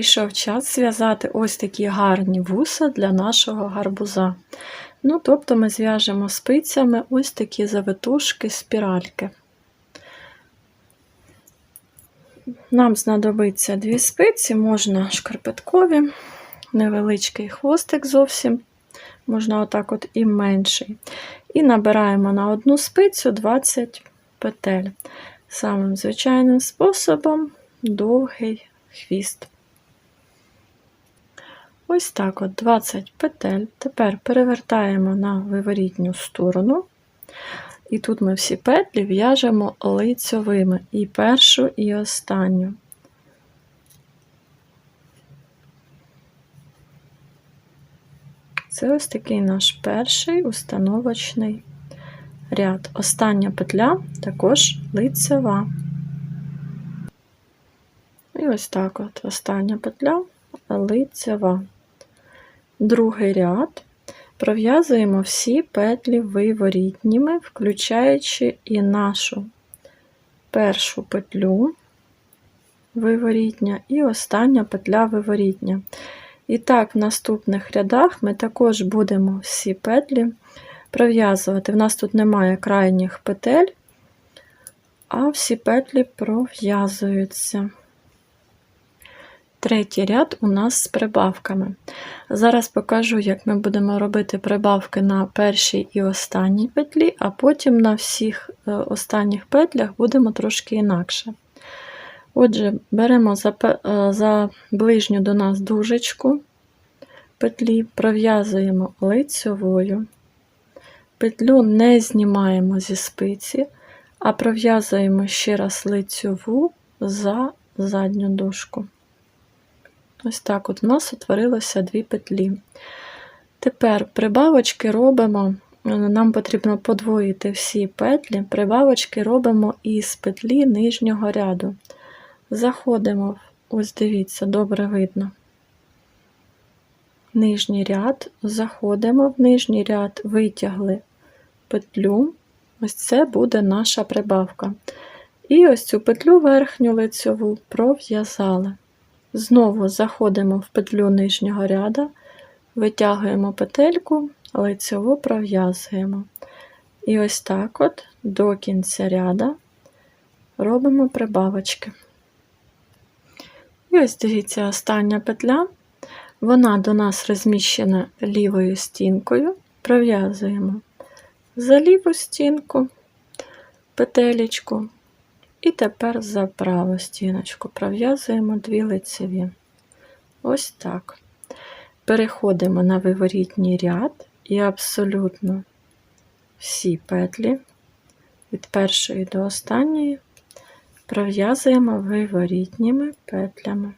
прийшов час зв'язати ось такі гарні вуса для нашого гарбуза. Ну, тобто ми зв'яжемо спицями ось такі завитушки, спіральки. Нам знадобиться дві спиці, можна шкарпеткові, невеличкий хвостик зовсім, можна отак от і менший. І набираємо на одну спицю 20 петель. Самим звичайним способом довгий хвіст. Ось так от 20 петель. Тепер перевертаємо на виворітню сторону. І тут ми всі петлі в'яжемо лицьовими і першу, і останню. Це ось такий наш перший установочний ряд. Остання петля також лицева. І ось так от остання петля лицева. Другий ряд пров'язуємо всі петлі виворітніми, включаючи і нашу першу петлю виворітня і остання петля виворітня. І так, в наступних рядах ми також будемо всі петлі пров'язувати. В нас тут немає крайніх петель, а всі петлі пров'язуються. Третій ряд у нас з прибавками. Зараз покажу, як ми будемо робити прибавки на першій і останній петлі, а потім на всіх е, останніх петлях будемо трошки інакше. Отже, беремо за, е, за ближню до нас дужечку петлі, пров'язуємо лицьовою, петлю не знімаємо зі спиці, а пров'язуємо ще раз лицьову за задню дужку. Ось так от у нас утворилося дві петлі. Тепер прибавочки робимо, нам потрібно подвоїти всі петлі, прибавочки робимо із петлі нижнього ряду. Заходимо, ось дивіться, добре видно. Нижній ряд, заходимо в нижній ряд, витягли петлю, ось це буде наша прибавка. І ось цю петлю верхню лицьову пров'язали. Знову заходимо в петлю нижнього ряда, витягуємо петельку, лицеву пров'язуємо. І ось так от до кінця ряда робимо прибавочки. І ось дивіться, остання петля, вона до нас розміщена лівою стінкою, пров'язуємо за ліву стінку петелечку, і тепер за праву стіночку пров'язуємо дві лицеві. Ось так. Переходимо на виворітній ряд і абсолютно всі петлі від першої до останньої пров'язуємо виворітніми петлями.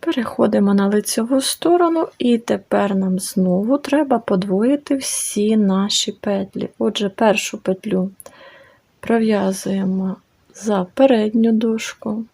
Переходимо на лицеву сторону, і тепер нам знову треба подвоїти всі наші петлі. Отже, першу петлю пров'язуємо за передню дужку,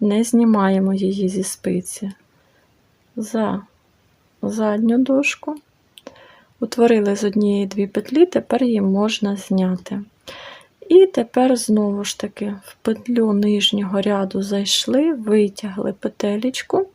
не знімаємо її зі спиці, за задню дужку. Утворили з однієї дві петлі, тепер її можна зняти. І тепер знову ж таки в петлю нижнього ряду зайшли, витягли петелечку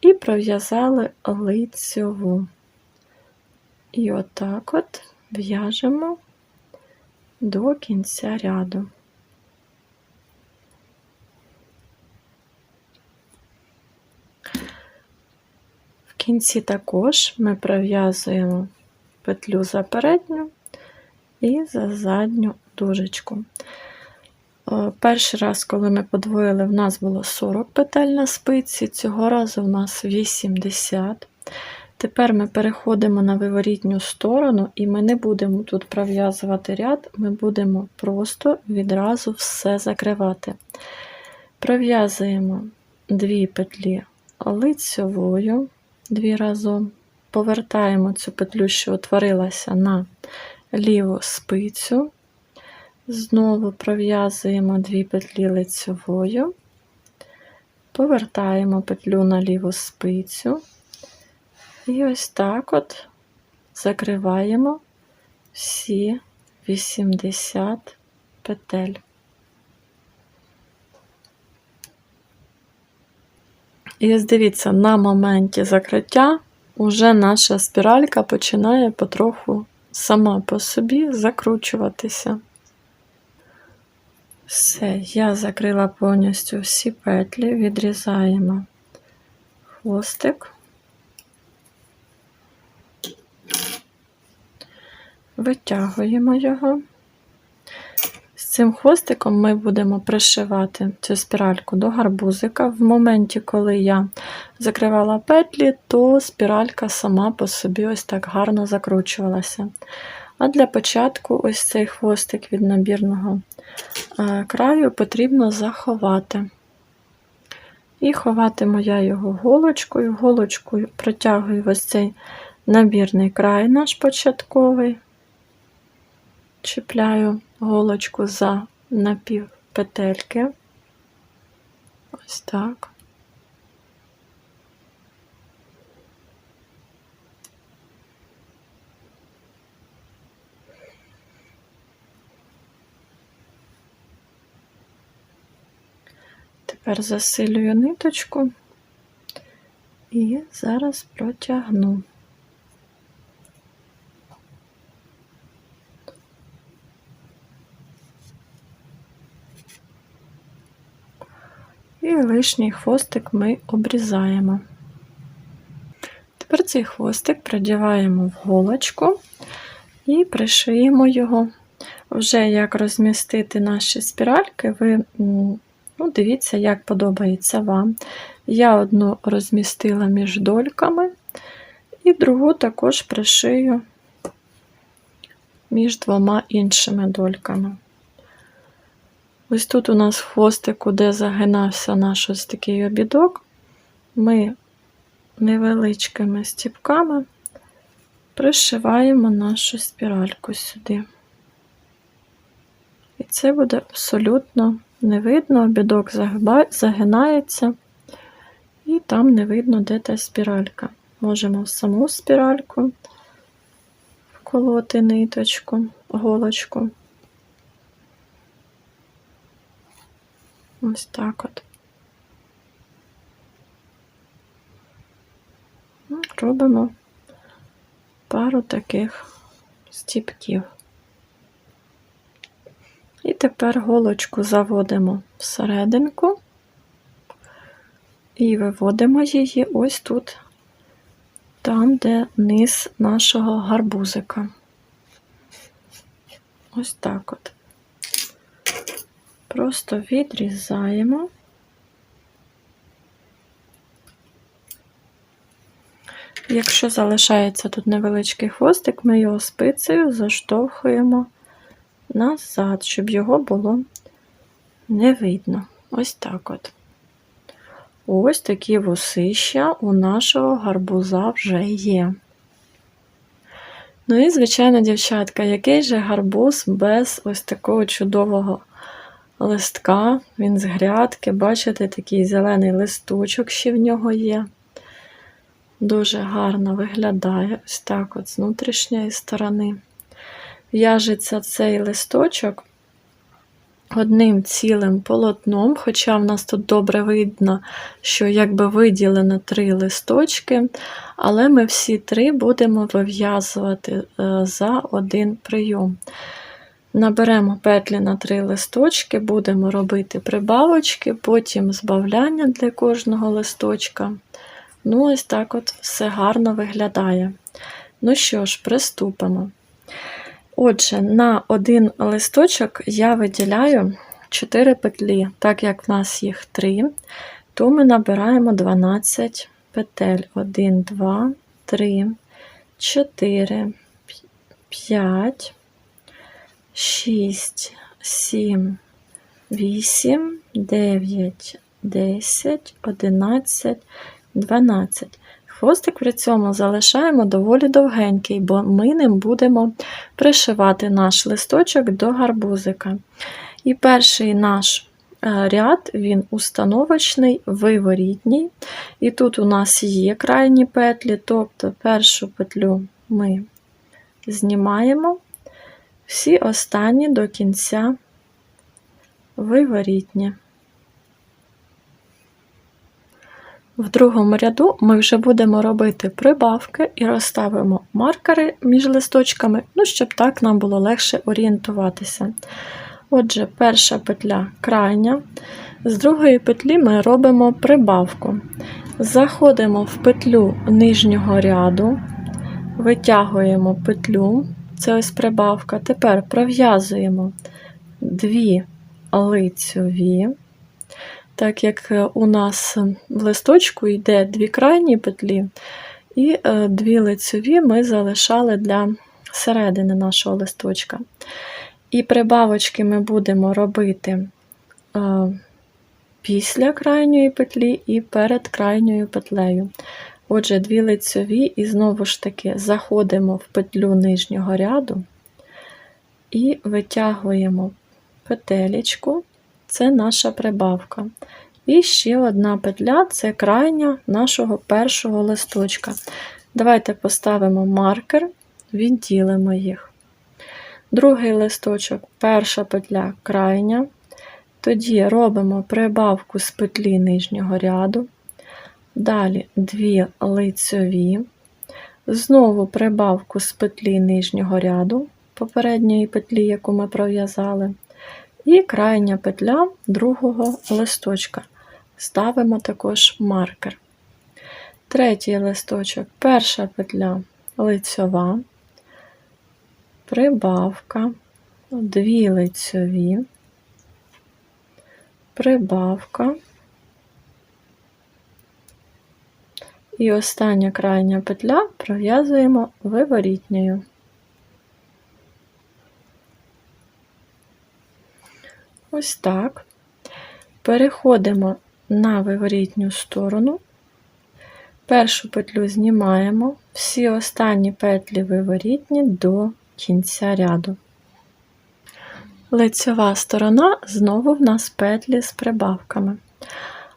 і пров'язали лицьову. І отак от в'яжемо до кінця ряду. В кінці також ми пров'язуємо петлю за передню і за задню дужечку. Е, перший раз, коли ми подвоїли, в нас було 40 петель на спиці, цього разу в нас 80. Тепер ми переходимо на виворітню сторону, і ми не будемо тут пров'язувати ряд, ми будемо просто відразу все закривати. Пров'язуємо дві петлі лицьовою, дві разом, повертаємо цю петлю, що утворилася на ліву спицю. Знову пров'язуємо дві петлі лицьовою, повертаємо петлю на ліву спицю. І ось так от закриваємо всі 80 петель. І ось дивіться, на моменті закриття уже наша спіралька починає потроху сама по собі закручуватися. Все, я закрила повністю всі петлі, відрізаємо хвостик, витягуємо його. З цим хвостиком ми будемо пришивати цю спіральку до гарбузика. В моменті, коли я закривала петлі, то спіралька сама по собі ось так гарно закручувалася. А для початку ось цей хвостик від набірного краю потрібно заховати. І ховатиму я його голочкою. Голочкою протягую ось цей набірний край наш початковий, чіпляю голочку за напів петельки. Ось так. Тепер засилюю ниточку і зараз протягну. І лишній хвостик ми обрізаємо. Тепер цей хвостик продіваємо в голочку і пришиємо його. Вже як розмістити наші спіральки, ви ну, дивіться, як подобається вам. Я одну розмістила між дольками, і другу також пришию між двома іншими дольками. Ось тут у нас в хвостику, де загинався наш ось такий обідок, ми невеличкими стіпками пришиваємо нашу спіральку сюди. І це буде абсолютно не видно, обідок загинається, і там не видно, де та спіралька. Можемо в саму спіральку вколоти ниточку, голочку. Ось так от. Ну, робимо пару таких стіпків. І тепер голочку заводимо всерединку і виводимо її ось тут, там, де низ нашого гарбузика. Ось так от. Просто відрізаємо. Якщо залишається тут невеличкий хвостик, ми його спицею заштовхуємо назад, щоб його було не видно. Ось так от. Ось такі вусища у нашого гарбуза вже є. Ну і, звичайно, дівчатка, який же гарбуз без ось такого чудового листка, він з грядки, бачите, такий зелений листочок ще в нього є. Дуже гарно виглядає ось так от з внутрішньої сторони. В'яжеться цей листочок одним цілим полотном, хоча в нас тут добре видно, що якби виділено три листочки, але ми всі три будемо вив'язувати е, за один прийом. Наберемо петлі на три листочки, будемо робити прибавочки, потім збавляння для кожного листочка. Ну, ось так от все гарно виглядає. Ну що ж, приступимо. Отже, на один листочок я виділяю 4 петлі, так як в нас їх 3, то ми набираємо 12 петель. 1, 2, 3, 4, 5, 6, 7, 8, 9, 10, 11, 12. Хвостик при цьому залишаємо доволі довгенький, бо ми ним будемо пришивати наш листочок до гарбузика. І перший наш е, ряд він установочний, виворітній. І тут у нас є крайні петлі, тобто першу петлю ми знімаємо, всі останні до кінця виворітні. В другому ряду ми вже будемо робити прибавки і розставимо маркери між листочками, ну, щоб так нам було легше орієнтуватися. Отже, перша петля крайня, з другої петлі ми робимо прибавку. Заходимо в петлю нижнього ряду, витягуємо петлю, це ось прибавка. Тепер пров'язуємо дві лицьові. Так як е, у нас в листочку йде дві крайні петлі, і е, дві лицеві ми залишали для середини нашого листочка. І прибавочки ми будемо робити е, після крайньої петлі і перед крайньою петлею. Отже, дві лицеві, і знову ж таки заходимо в петлю нижнього ряду і витягуємо петелечку це наша прибавка. І ще одна петля це крайня нашого першого листочка. Давайте поставимо маркер, відділимо їх. Другий листочок, перша петля крайня. Тоді робимо прибавку з петлі нижнього ряду. Далі дві лицьові. Знову прибавку з петлі нижнього ряду, попередньої петлі, яку ми пров'язали. І крайня петля другого листочка. Ставимо також маркер. Третій листочок, перша петля лицьова, прибавка, дві лицьові, прибавка. І остання крайня петля пров'язуємо виворітньою. Ось так. Переходимо на виворітню сторону. Першу петлю знімаємо, всі останні петлі виворітні до кінця ряду. Лицьова сторона знову в нас петлі з прибавками.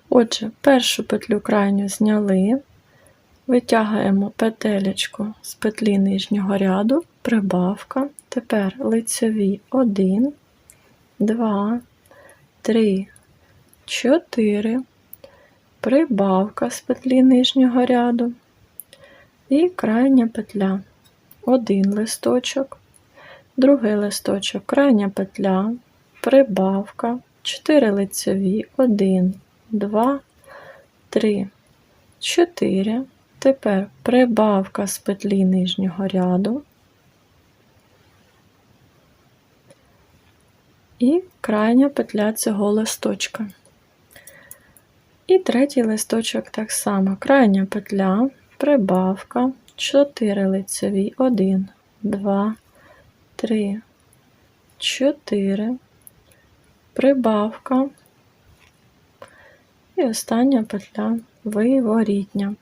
Отже, першу петлю крайню зняли, витягуємо петелечку з петлі нижнього ряду, прибавка, тепер лицьові 1, 2, 3, 4, прибавка з петлі нижнього ряду і крайня петля. Один листочок, другий листочок, крайня петля, прибавка, 4 лицеві, 1, 2, 3, 4. Тепер прибавка з петлі нижнього ряду, і крайня петля цього листочка. І третій листочок так само. Крайня петля, прибавка, 4 лицеві, 1, 2, 3, 4, прибавка. І остання петля виворітня.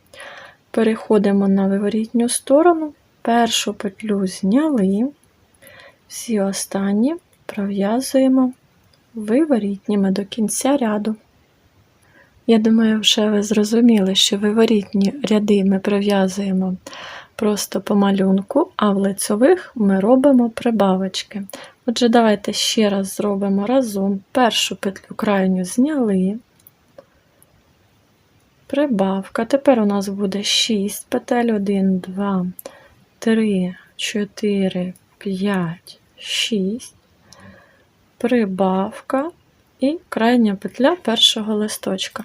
Переходимо на виворітню сторону, першу петлю зняли, всі останні пров'язуємо виворітніми до кінця ряду. Я думаю, вже ви зрозуміли, що виворітні ряди ми пров'язуємо просто по малюнку, а в лицьових ми робимо прибавочки. Отже, давайте ще раз зробимо разом. Першу петлю крайню зняли, прибавка. Тепер у нас буде 6 петель, 1, 2, 3, 4, 5, 6 прибавка і крайня петля першого листочка.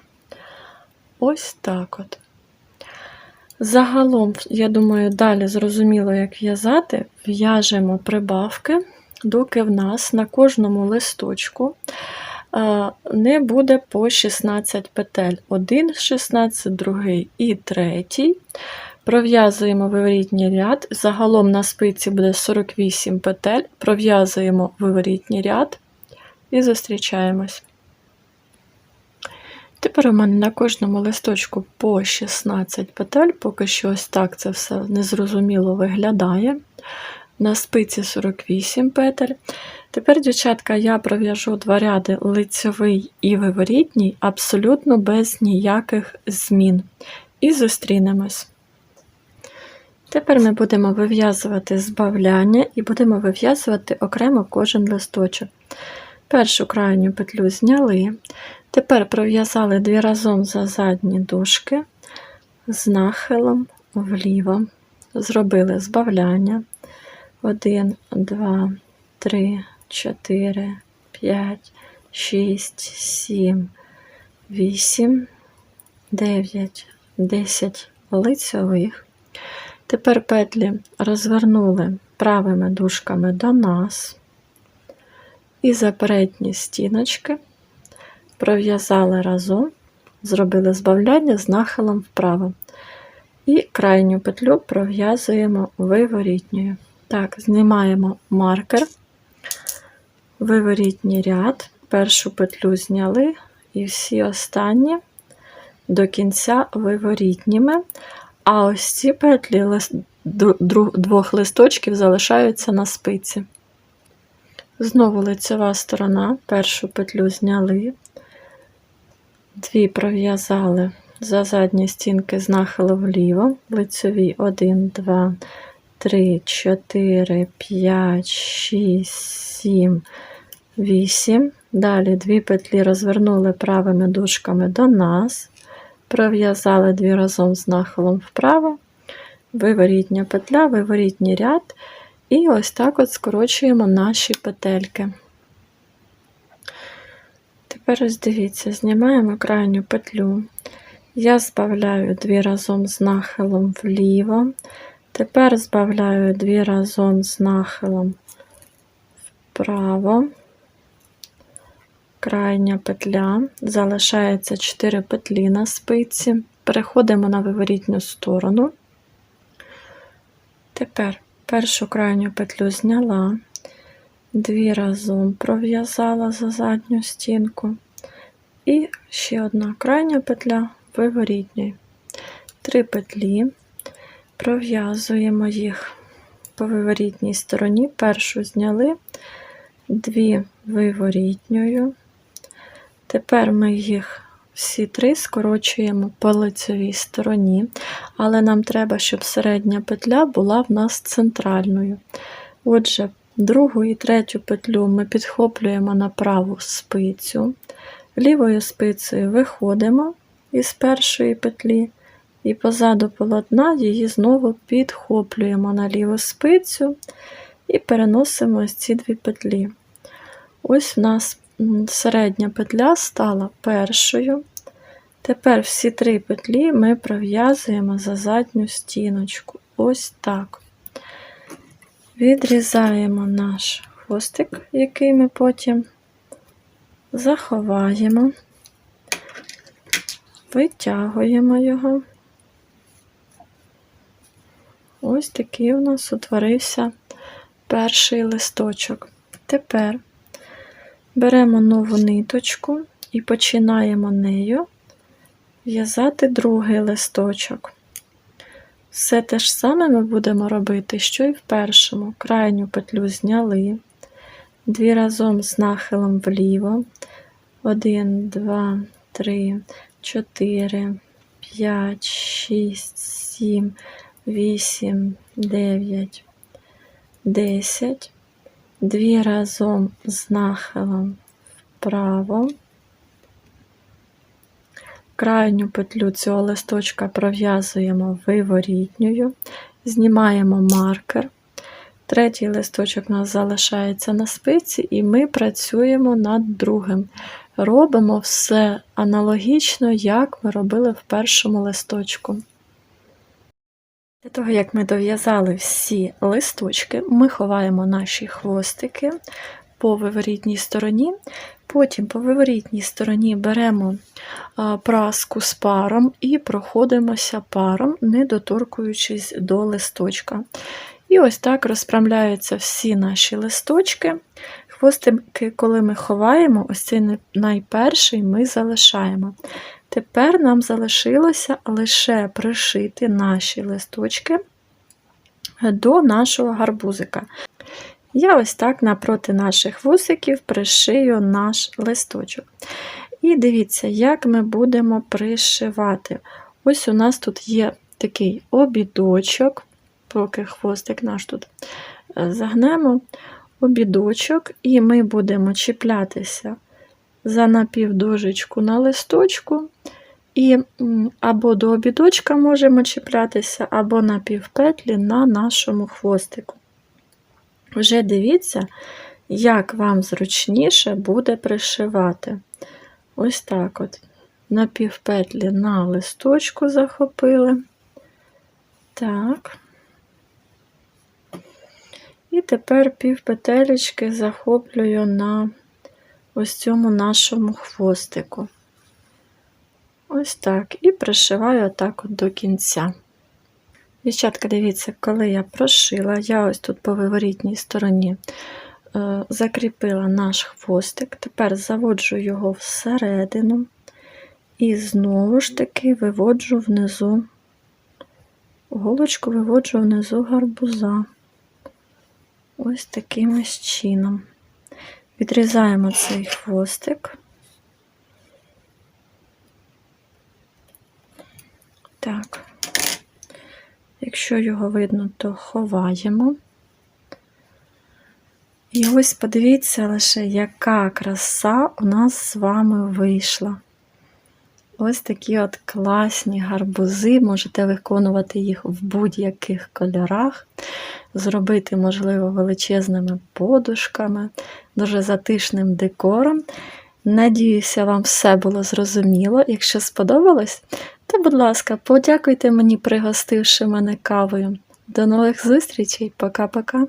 Ось так от. Загалом, я думаю, далі зрозуміло, як в'язати, в'яжемо прибавки, доки в нас на кожному листочку не буде по 16 петель. Один 16, другий і третій. Пров'язуємо виворітній ряд. Загалом на спиці буде 48 петель, пров'язуємо виворітній ряд і зустрічаємось. Тепер у мене на кожному листочку по 16 петель, поки що ось так це все незрозуміло виглядає. На спиці 48 петель. Тепер, дівчатка, я пров'яжу два ряди лицьовий і виворітній, абсолютно без ніяких змін. І зустрінемось. Тепер ми будемо вив'язувати збавляння і будемо вив'язувати окремо кожен листочок. Першу крайню петлю зняли. Тепер пров'язали дві разом за задні дужки з нахилом вліво. Зробили збавляння. 1, 2, 3, 4, 5, 6, 7, 8, 9, 10 лицьових. Тепер петлі розвернули правими дужками до нас і за передні стіночки пров'язали разом, зробили збавляння з нахилом вправо. І крайню петлю пров'язуємо виворітньою. Так, знімаємо маркер, виворітній ряд, першу петлю зняли, і всі останні до кінця виворітніми. А ось ці петлі двох листочків залишаються на спиці. Знову лицева сторона, першу петлю зняли, дві пров'язали за задні стінки з нахилу вліво, лицеві 1, 2, 3, 4, 5, 6, 7, 8. Далі дві петлі розвернули правими дужками до нас, пров'язали дві разом з нахилом вправо, виворітня петля, виворітній ряд, і ось так от скорочуємо наші петельки. Тепер ось дивіться, знімаємо крайню петлю. Я збавляю дві разом з нахилом вліво. Тепер збавляю дві разом з нахилом вправо. Крайня петля, залишається 4 петлі на спиці. Переходимо на виворітню сторону. Тепер першу крайню петлю зняла, дві разом пров'язала за задню стінку, і ще одна крайня петля виворітньої. Три петлі, пров'язуємо їх по виворітній стороні, першу зняли, дві виворітньою. Тепер ми їх всі три скорочуємо по лицевій стороні, але нам треба, щоб середня петля була в нас центральною. Отже, другу і третю петлю ми підхоплюємо на праву спицю, лівою спицею виходимо із першої петлі, і позаду полотна її знову підхоплюємо на ліву спицю і переносимо ось ці дві петлі. Ось в нас середня петля стала першою. Тепер всі три петлі ми пров'язуємо за задню стіночку. Ось так. Відрізаємо наш хвостик, який ми потім заховаємо, витягуємо його. Ось такий у нас утворився перший листочок. Тепер Беремо нову ниточку і починаємо нею в'язати другий листочок. Все те ж саме ми будемо робити, що і в першому. Крайню петлю зняли, дві разом з нахилом вліво. 1, 2, 3, 4, 5, 6, 7, 8, 9, 10 дві разом з нахилом вправо. Крайню петлю цього листочка пров'язуємо виворітньою, знімаємо маркер. Третій листочок у нас залишається на спиці, і ми працюємо над другим. Робимо все аналогічно, як ми робили в першому листочку. Для того, як ми дов'язали всі листочки, ми ховаємо наші хвостики по виворітній стороні. Потім по виворітній стороні беремо праску з паром і проходимося паром, не доторкуючись до листочка. І ось так розправляються всі наші листочки. хвостики, коли ми ховаємо, ось цей найперший ми залишаємо. Тепер нам залишилося лише пришити наші листочки до нашого гарбузика. Я ось так напроти наших вусиків пришию наш листочок. І дивіться, як ми будемо пришивати. Ось у нас тут є такий обідочок, поки хвостик наш тут е, загнемо, обідочок, і ми будемо чіплятися за напівдожечку на листочку. І або до обідочка можемо чіплятися, або на півпетлі на нашому хвостику. Вже дивіться, як вам зручніше буде пришивати. Ось так от. На півпетлі на листочку захопили. Так. І тепер півпетелечки захоплюю на ось цьому нашому хвостику. Ось так. І пришиваю так от до кінця. Дівчатка, дивіться, коли я прошила, я ось тут по виворітній стороні е, закріпила наш хвостик, тепер заводжу його всередину і знову ж таки виводжу внизу, голочку виводжу внизу гарбуза. Ось таким ось чином. Відрізаємо цей хвостик. Так. Якщо його видно, то ховаємо. І ось подивіться лише, яка краса у нас з вами вийшла. Ось такі от класні гарбузи. Можете виконувати їх в будь-яких кольорах, зробити, можливо, величезними подушками, дуже затишним декором. Надіюся, вам все було зрозуміло. Якщо сподобалось, то, будь ласка, подякуйте мені, пригостивши мене кавою. До нових зустрічей. Пока-пока.